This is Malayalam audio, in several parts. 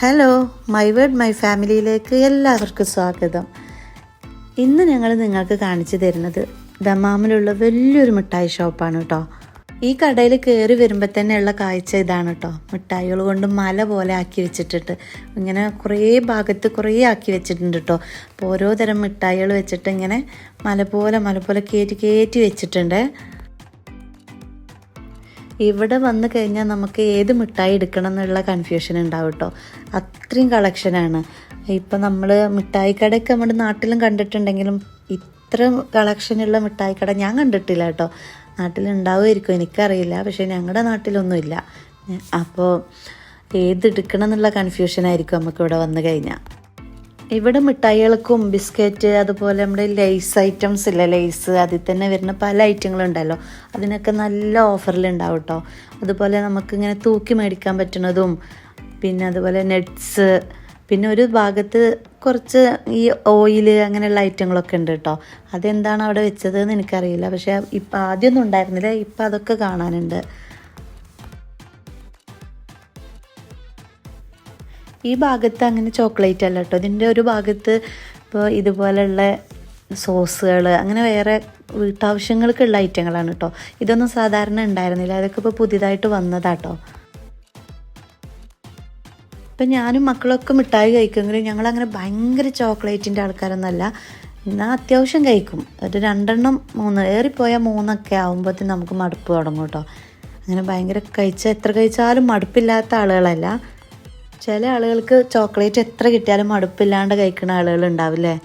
ഹലോ മൈ വേർഡ് മൈ ഫാമിലിയിലേക്ക് എല്ലാവർക്കും സ്വാഗതം. ഇന്ന് ഞങ്ങൾ നിങ്ങൾക്ക് കാണിച്ചു തരുന്നത് ദമാമിലുള്ള വലിയൊരു മിഠായി ഷോപ്പാണ് കേട്ടോ ഈ കടയിൽ കയറി വരുമ്പോൾ തന്നെയുള്ള കാഴ്ച ഇതാണ് കേട്ടോ മിഠായികൾ കൊണ്ട് മല പോലെ ആക്കി വെച്ചിട്ടിട്ട് ഇങ്ങനെ കുറേ ഭാഗത്ത് കുറേ ആക്കി വെച്ചിട്ടുണ്ട് കേട്ടോ അപ്പോൾ ഓരോ തരം മിഠായികൾ വെച്ചിട്ട് ഇങ്ങനെ മല പോലെ മല പോലെ കയറ്റി കയറ്റി വെച്ചിട്ടുണ്ട്. ഇവിടെ വന്നു കഴിഞ്ഞാൽ നമുക്ക് ഏത് മിഠായി എടുക്കണം എന്നുള്ള കൺഫ്യൂഷൻ ഉണ്ടാവും കേട്ടോ അത്രയും കളക്ഷനാണ് ഇപ്പം നമ്മൾ മിഠായി കടയൊക്കെ നമ്മുടെ നാട്ടിലും കണ്ടിട്ടുണ്ടെങ്കിലും ഇത്ര കളക്ഷനുള്ള മിഠായി കട ഞാൻ കണ്ടിട്ടില്ല കേട്ടോ നാട്ടിലുണ്ടാവുമായിരിക്കും എനിക്കറിയില്ല. പക്ഷേ ഞങ്ങളുടെ നാട്ടിലൊന്നുമില്ല. അപ്പോൾ ഏതെടുക്കണം എന്നുള്ള കൺഫ്യൂഷനായിരിക്കും നമുക്കിവിടെ വന്നു കഴിഞ്ഞാൽ ഇവിടെ മിഠായികൾക്കും ബിസ്ക്കറ്റ് അതുപോലെ നമ്മുടെ ലേസ് ഐറ്റംസ് ഇല്ല ലേസ് അതിൽ തന്നെ വരുന്ന പല ഐറ്റങ്ങളുണ്ടല്ലോ. അതിനൊക്കെ നല്ല ഓഫറിലുണ്ടാവും കേട്ടോ അതുപോലെ നമുക്കിങ്ങനെ തൂക്കി മേടിക്കാൻ പറ്റുന്നതും പിന്നെ അതുപോലെ നെറ്റ്സ് പിന്നെ ഒരു ഭാഗത്ത് കുറച്ച് ഈ ഓയിൽ അങ്ങനെയുള്ള ഐറ്റങ്ങളൊക്കെ ഉണ്ട് കേട്ടോ അതെന്താണ് അവിടെ വെച്ചതെന്ന് എനിക്കറിയില്ല. പക്ഷേ ഇപ്പം ആദ്യമൊന്നും ഉണ്ടായിരുന്നില്ല ഇപ്പം അതൊക്കെ കാണാനുണ്ട്. ഈ ഭാഗത്ത് അങ്ങനെ ചോക്ലേറ്റ് അല്ല കേട്ടോ ഇതിന്റെ ഒരു ഭാഗത്ത് ഇപ്പോൾ ഇതുപോലെയുള്ള സോസുകൾ അങ്ങനെ വേറെ വീട്ടാവശ്യങ്ങൾക്കുള്ള ഐറ്റങ്ങളാണ് കേട്ടോ ഇതൊന്നും സാധാരണ ഉണ്ടായിരുന്നില്ല. അതൊക്കെ ഇപ്പോൾ പുതിയതായിട്ട് വന്നതാട്ടോ ഇപ്പം ഞാനും മക്കളൊക്കെ മിഠായി കഴിക്കുമെങ്കിലും ഞങ്ങളങ്ങനെ ഭയങ്കര ചോക്ലേറ്റിന്റെ ആൾക്കാരൊന്നുമല്ല. എന്നാൽ അത്യാവശ്യം കഴിക്കും. ഒരു രണ്ടെണ്ണം മൂന്ന് ഏറിപ്പോയാൽ മൂന്നൊക്കെ ആകുമ്പോഴത്തേന് നമുക്ക് മടുപ്പ് തുടങ്ങും കേട്ടോ അങ്ങനെ ഭയങ്കര കഴിച്ചാൽ എത്ര കഴിച്ചാലും മടുപ്പില്ലാത്ത ആളുകളല്ല. ചില ആളുകൾക്ക് ചോക്ലേറ്റ് എത്ര കിട്ടിയാലും മടുപ്പില്ലാണ്ട് കഴിക്കുന്ന ആളുകൾ ഉണ്ടാവില്ലേ?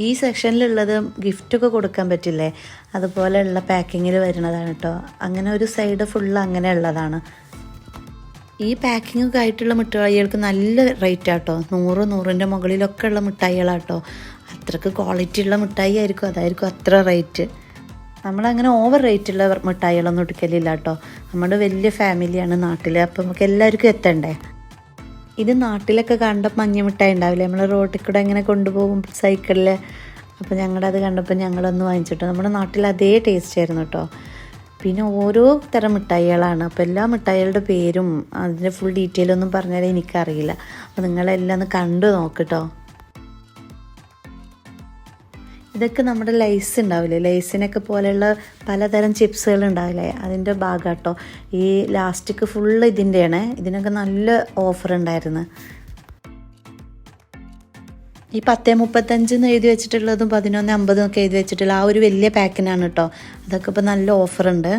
ഈ സെക്ഷനിലുള്ളത് ഗിഫ്റ്റൊക്കെ കൊടുക്കാൻ പറ്റില്ലേ? അതുപോലെയുള്ള പാക്കിങ്ങിൽ വരുന്നതാണ് കേട്ടോ അങ്ങനെ ഒരു സൈഡ് ഫുള്ള് അങ്ങനെ ഉള്ളതാണ്. ഈ പാക്കിങ്ങൊക്കെ ആയിട്ടുള്ള മിഠായികൾക്ക് നല്ല റേറ്റ് ആട്ടോ നൂറ് നൂറിന്റെ മുകളിലൊക്കെ ഉള്ള മിഠായികളാട്ടോ അത്രയ്ക്ക് ക്വാളിറ്റി ഉള്ള മിഠായി ആയിരിക്കും അതായിരിക്കും അത്ര റേറ്റ് നമ്മളങ്ങനെ ഓവർ റേറ്റുള്ള മിഠായികളൊന്നും എടുക്കലില്ല കേട്ടോ നമ്മുടെ വലിയ ഫാമിലിയാണ് നാട്ടിൽ അപ്പം നമുക്ക് എല്ലാവർക്കും എത്തണ്ടേ? ഇത് നാട്ടിലൊക്കെ കണ്ട മഞ്ഞ മിഠായി ഉണ്ടാവില്ലേ? നമ്മൾ റോട്ടിൽ കൂടെ ഇങ്ങനെ കൊണ്ടുപോകും സൈക്കിളിൽ അപ്പോൾ ഞങ്ങളത് കണ്ടപ്പോൾ ഞങ്ങളൊന്ന് വാങ്ങിച്ചിട്ടു. നമ്മുടെ നാട്ടിൽ അതേ ടേസ്റ്റ് ആയിരുന്നു കേട്ടോ പിന്നെ ഓരോ തരം മിഠായികളാണ്. അപ്പോൾ എല്ലാ മിഠായികളുടെ പേരും അതിന്റെ ഫുൾ ഡീറ്റെയിൽ ഒന്നും പറഞ്ഞാൽ എനിക്കറിയില്ല. അപ്പോൾ നിങ്ങളെല്ലാം ഒന്ന് കണ്ടു നോക്കട്ടോ ഇതൊക്കെ നമ്മുടെ ലൈസ് ഉണ്ടാവില്ലേ? ലൈസിനൊക്കെ പോലെയുള്ള പലതരം ചിപ്സുകൾ ഉണ്ടാവില്ലേ? അതിന്റെ ഭാഗം കേട്ടോ ഈ ലാസ്റ്റിക്ക് ഫുള്ള് ഇതിന്റെയാണ് ഇതിനൊക്കെ നല്ല ഓഫർ ഉണ്ടായിരുന്നു. ഈ പത്തേ മുപ്പത്തഞ്ചെന്ന് എഴുതി വെച്ചിട്ടുള്ളതും പതിനൊന്ന് അമ്പതും ഒക്കെ എഴുതി വെച്ചിട്ടുള്ള ആ ഒരു വലിയ പാക്കിനാണ് കേട്ടോ അതൊക്കെ ഇപ്പോൾ നല്ല ഓഫറുണ്ട്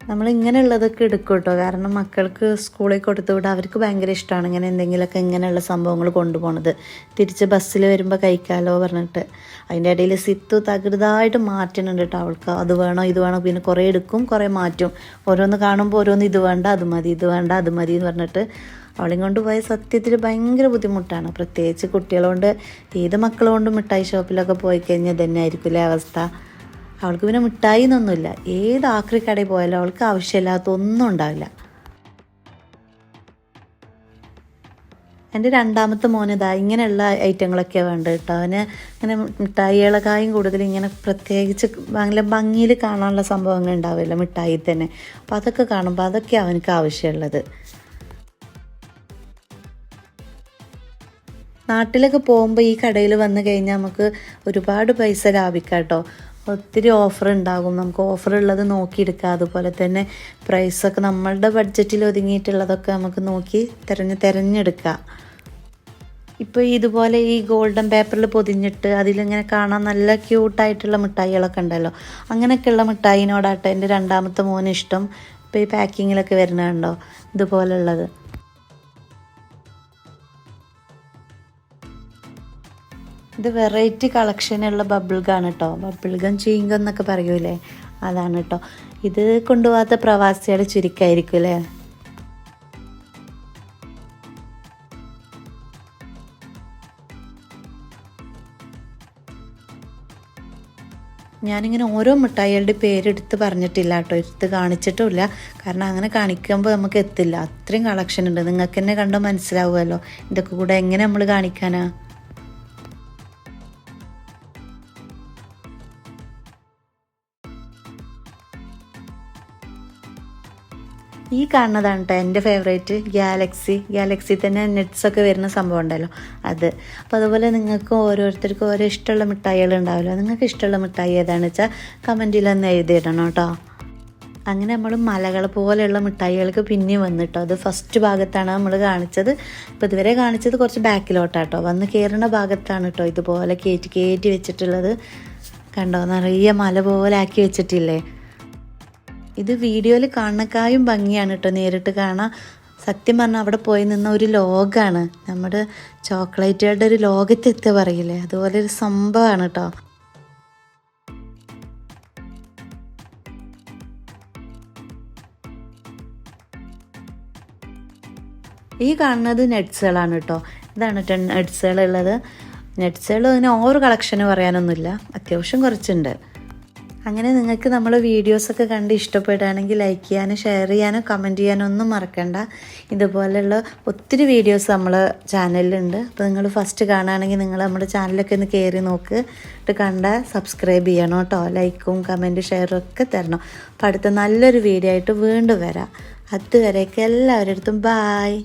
നമ്മൾ ഇങ്ങനെയുള്ളതൊക്കെ എടുക്കും കേട്ടോ കാരണം മക്കൾക്ക് സ്കൂളിൽ കൊടുത്തു വിടാൻ അവർക്ക് ഭയങ്കര ഇഷ്ടമാണ് ഇങ്ങനെ എന്തെങ്കിലുമൊക്കെ ഇങ്ങനെയുള്ള സംഭവങ്ങൾ കൊണ്ടുപോകണത് തിരിച്ച് ബസ്സിൽ വരുമ്പോൾ കഴിക്കാമല്ലോ പറഞ്ഞിട്ട്. അതിന്റെ ഇടയിൽ സിത്തു തകൃതായിട്ട് മാറ്റണുണ്ട് കേട്ടോ അവൾക്ക്. അത് വേണോ ഇത് വേണോ പിന്നെ കുറേ എടുക്കും കുറേ മാറ്റും. ഓരോന്ന് കാണുമ്പോൾ ഓരോന്ന് ഇത് വേണ്ട അത് മതി ഇത് വേണ്ട അത് മതി എന്ന് പറഞ്ഞിട്ട് അവളെയും കൊണ്ട് പോയ സത്യത്തിൽ ഭയങ്കര ബുദ്ധിമുട്ടാണ്. പ്രത്യേകിച്ച് കുട്ടികളോണ്ട് ഏത് മക്കളുകൊണ്ടും മിഠായി ഷോപ്പിലൊക്കെ പോയി കഴിഞ്ഞാൽ തന്നെ ആയിരിക്കില്ലേ അവസ്ഥ. അവൾക്ക് പിന്നെ മിഠായി എന്നൊന്നുമില്ല ഏത് ആക്രി കടയിൽ പോയാലും അവൾക്ക് ആവശ്യമില്ലാത്ത ഒന്നും ഉണ്ടാവില്ല. എന്റെ രണ്ടാമത്തെ മോനിതാ ഇങ്ങനെയുള്ള ഐറ്റങ്ങളൊക്കെ വേണ്ട കേട്ടോ. അവന് ഇങ്ങനെ മിഠായികളെക്കായും കൂടുതൽ ഇങ്ങനെ പ്രത്യേകിച്ച് നല്ല ഭംഗിയിൽ കാണാനുള്ള സംഭവങ്ങൾ ഉണ്ടാവില്ല മിഠായി തന്നെ. അപ്പോൾ അതൊക്കെ കാണുമ്പോൾ അതൊക്കെ അവനക്ക് ആവശ്യമുള്ളത്. നാട്ടിലൊക്കെ പോകുമ്പോൾ ഈ കടയിൽ വന്നു കഴിഞ്ഞാൽ നമുക്ക് ഒരുപാട് പൈസ ലാഭിക്കാം കേട്ടോ. ഒത്തിരി ഓഫർ ഉണ്ടാകും. നമുക്ക് ഓഫർ ഉള്ളത് നോക്കിയെടുക്കാം. അതുപോലെ തന്നെ പ്രൈസൊക്കെ നമ്മളുടെ ബഡ്ജറ്റിൽ ഒതുങ്ങിയിട്ടുള്ളതൊക്കെ നമുക്ക് നോക്കി തിരഞ്ഞ് തിരഞ്ഞെടുക്കാം. ഇപ്പോൾ ഇതുപോലെ ഈ ഗോൾഡൻ പേപ്പറിൽ പൊതിഞ്ഞിട്ട് അതിലിങ്ങനെ കാണാൻ നല്ല ക്യൂട്ടായിട്ടുള്ള മിഠായികളൊക്കെ ഉണ്ടല്ലോ. അങ്ങനെയൊക്കെയുള്ള മിഠായിനോടാട്ടെ എന്റെ രണ്ടാമത്തെ മോന് ഇഷ്ടം. ഇപ്പോൾ ഈ പാക്കിങ്ങിലൊക്കെ വരുന്നുണ്ടോ ഇതുപോലുള്ളത്. ഇത് വെറൈറ്റി കളക്ഷനുള്ള ബബിൾ ഗാണ് കേട്ടോ ബബിൾ ഗം ചീങ്കം എന്നൊക്കെ പറയൂലേ? അതാണ് കേട്ടോ ഇത് കൊണ്ടുപോകാത്ത പ്രവാസികൾ ചുരുക്കമായിരിക്കും അല്ലേ? ഞാനിങ്ങനെ ഓരോ മിഠായികളുടെ പേരെടുത്ത് പറഞ്ഞിട്ടില്ല കേട്ടോ എടുത്ത് കാണിച്ചിട്ടുമില്ല. കാരണം അങ്ങനെ കാണിക്കുമ്പോൾ നമുക്ക് എത്തില്ല. അത്രയും കളക്ഷൻ ഉണ്ട്. നിങ്ങൾക്ക് തന്നെ കണ്ടോ മനസ്സിലാവുമല്ലോ. ഇതൊക്കെ കൂടെ എങ്ങനെ നമ്മൾ കാണിക്കാനാ? ഈ കാണുന്നതാണ് കേട്ടോ എന്റെ ഫേവറേറ്റ് ഗാലക്സി ഗാലക്സി തന്നെ നെറ്റ്സ് ഒക്കെ വരുന്ന സംഭവം ഉണ്ടല്ലോ. അത്. അപ്പോൾ അതുപോലെ നിങ്ങൾക്ക് ഓരോരുത്തർക്കും ഓരോ ഇഷ്ടമുള്ള മിഠായികൾ ഉണ്ടാവുമല്ലോ. നിങ്ങൾക്ക് ഇഷ്ടമുള്ള മിഠായി ഏതാണെന്ന് വെച്ചാൽ കമന്റിൽ ഒന്ന് എഴുതിയിടണം കേട്ടോ അങ്ങനെ നമ്മൾ മലകൾ പോലെയുള്ള മിഠായികൾക്ക് പിന്നെ വന്നിട്ടോ അത് ഫസ്റ്റ് ഭാഗത്താണ് നമ്മൾ കാണിച്ചത്. ഇപ്പോൾ ഇതുവരെ കാണിച്ചത് കുറച്ച് ബാക്കിലോട്ടാട്ടോ വന്ന് കയറുന്ന ഭാഗത്താണ് കേട്ടോ ഇതുപോലെ കയറ്റി കയറ്റി വെച്ചിട്ടുള്ളത്. കണ്ടോ? നിറയെ മല പോലെ ആക്കി വെച്ചിട്ടില്ലേ? ഇത് വീഡിയോയിൽ കാണുന്നക്കായും ഭംഗിയാണ് കേട്ടോ നേരിട്ട് കാണാൻ. സത്യം പറഞ്ഞാൽ അവിടെ പോയി നിന്ന ഒരു ലോകമാണ് നമ്മുടെ ചോക്ലേറ്റുകളുടെ ഒരു ലോകത്തെത്തുക പറയില്ലേ? അതുപോലെ ഒരു സംഭവമാണ് കേട്ടോ ഈ കാണുന്നത് നെറ്റ്സുകളാണ് കേട്ടോ ഇതാണ് കേട്ടോ നെറ്റ്സുകളുള്ളത് നെറ്റ്സുകൾ ഇതിന് ഓവർ കളക്ഷന് പറയാനൊന്നുമില്ല. അത്യാവശ്യം കുറച്ചുണ്ട്. അങ്ങനെ നിങ്ങൾക്ക് നമ്മൾ വീഡിയോസൊക്കെ കണ്ട് ഇഷ്ടപ്പെടുകയാണെങ്കിൽ ലൈക്ക് ചെയ്യാനും ഷെയർ ചെയ്യാനും കമന്റ് ചെയ്യാനും ഒന്നും മറക്കണ്ട. ഇതുപോലെയുള്ള ഒത്തിരി വീഡിയോസ് നമ്മൾ ചാനലിലുണ്ട് അപ്പോൾ നിങ്ങൾ ഫസ്റ്റ് കാണുകയാണെങ്കിൽ നിങ്ങൾ നമ്മുടെ ചാനലൊക്കെ ഒന്ന് കയറി നോക്ക്. എന്നിട്ട് കണ്ട സബ്സ്ക്രൈബ് ചെയ്യണം കേട്ടോ. ലൈക്കും കമന്റ് ഷെയറും ഒക്കെ തരണം. അപ്പോൾ അടുത്ത നല്ലൊരു വീഡിയോ ആയിട്ട് വീണ്ടും വരാം. അതുവരെയൊക്കെ എല്ലാവരുടെ അടുത്തും ബായ്